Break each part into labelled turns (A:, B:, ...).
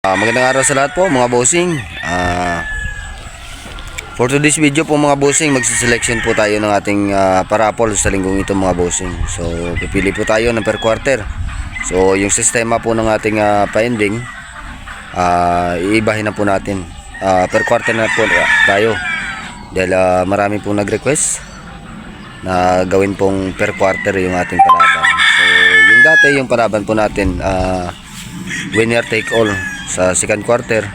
A: Ah, magandang araw sa lahat po mga bossing. Ah, for today's video po mga bossing, magsiselection po tayo ng ating ah, parapol sa linggong ito mga bossing. So, pipili po tayo ng per quarter. So, yung sistema po ng ating ah, pa-ending, ah, iibahin na po natin. Ah, per quarter na po tayo. Dahil ah, marami po nag-request na gawin pong per quarter yung ating palaban. So, yung dati, yung palaban po natin, ah, winner take all sa second quarter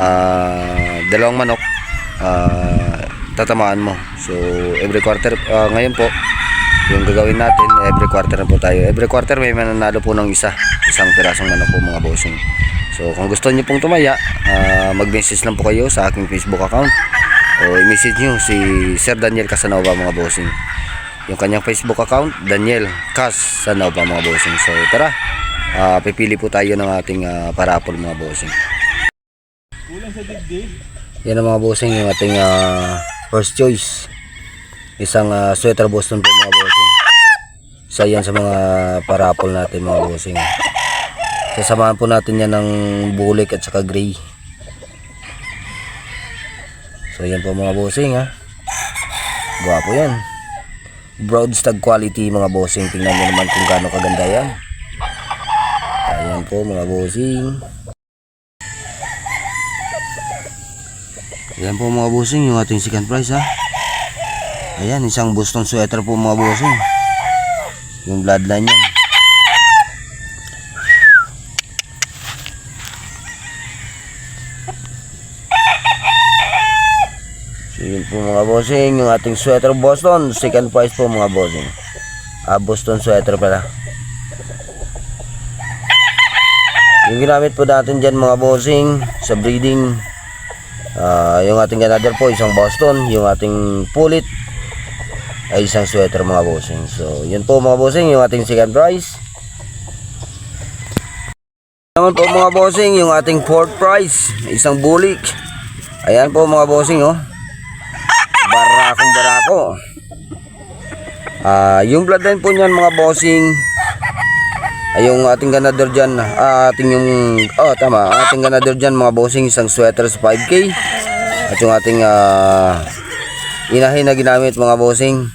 A: ah dalawang manok ah, tatamaan mo. So every quarter ah, ngayon po yung gagawin natin every quarter na po tayo. Every quarter may mananalo po ng isa isang pirasong manok po mga bossing so kung gusto niyo pong tumaya ah, mag-message lang po kayo sa aking facebook account o i-message nyo si Sir Daniel Casanova mga bossing yung kanyang Facebook account Daniel Casanova mga bossing so tara Ah, pipili po tayo ng ating ah, parapol mga bossing. Yan ang mga bossing yung ating ah, first choice. Isang ah, sweater Boston po mga bossing. Isa yan sa mga parapol natin mga bossing. Sasamahan po natin yan ng bulik at saka gray. So yan po mga bossing ha. Gwapo yan. Broadstag quality mga bossing. Tingnan nyo naman kung gaano kaganda yan. Ayan mga bossing. Ayan po mga bossing yung ating second prize ha. Ayan isang Boston sweater po mga bossing. Yung bloodline yan. So yun po mga bossing yung ating sweater Boston. Second prize po mga bossing. Ah Boston sweater pala. Yung ginamit po natin dyan mga bossing sa breeding ah, yung ating ganador po isang Boston yung ating pulit ay isang sweater mga bossing. So yun po mga bossing yung ating second prize. Naman po mga bossing yung ating fourth prize isang bulik. Ayan po mga bossing oh. Barakong barako ah yung bloodline po niyan mga bossing ay yung ating ganador dyan, ah, ating yung, oh tama, ating ganador dyan mga bossing, isang sweater sa 5K. At yung ating ah, inahin na ginamit mga bossing,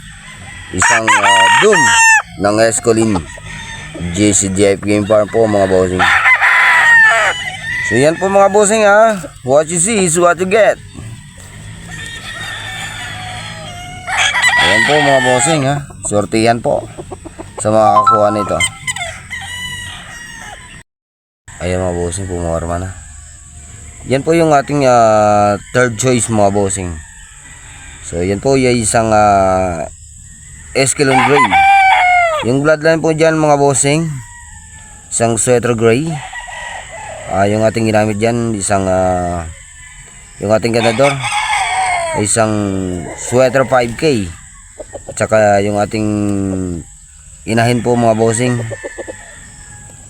A: isang ah, Doom ng Escolin JCGF Game Farm po mga bossing. So yan po mga bossing ha, what you see is what you get. Ayan po mga bossing ha, sortihan po sa mga kakuha nito. Ayan mga bossing, pumarma na. Yan po yung ating ah, third choice mga bossing. So yan po yung isang uh, Escalon Gray. Yung bloodline po dyan mga bossing, isang sweater gray. Ah, yung ating ginamit dyan, isang ah, yung ating ganador, isang sweater 5K. At saka yung ating inahin po mga bossing,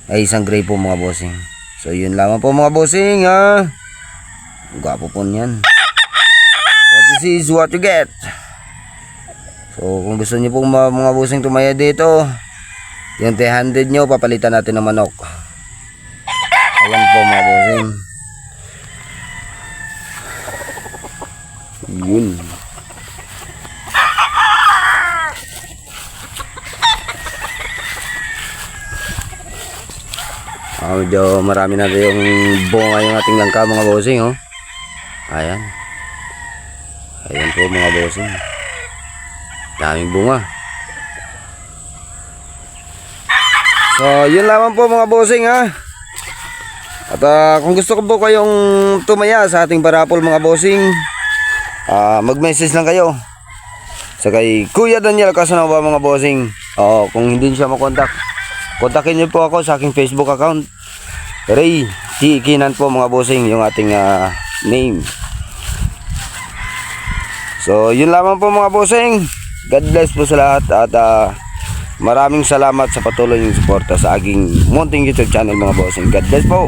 A: ay isang gray po mga bossing. So yun lamang po mga bossing ha. Gwapo po niyan. What you see is what you get. So kung gusto niyo po mga, mga bossing tumaya dito, yung 300 nyo papalitan natin ng manok. Ayan po mga bossing. Yun. Ah, medyo marami na yung bunga yung ating langka mga bossing oh. Ayan. Ayan po mga bossing. Daming bunga. So, yun lamang po mga bossing ha. At ah, kung gusto ko po kayong tumaya sa ating parapol mga bossing, ah, mag-message lang kayo. Sa kay Kuya Daniel Casanova mga bossing. Oo, kung hindi siya makontak, kontakin niyo po ako sa aking Facebook account. Ray T. Po mga bossing yung ating ah, name. So, yun lamang po mga bossing. God bless po sa lahat at ah, maraming salamat sa patuloy yung suporta sa aking munting YouTube channel mga bossing. God bless po.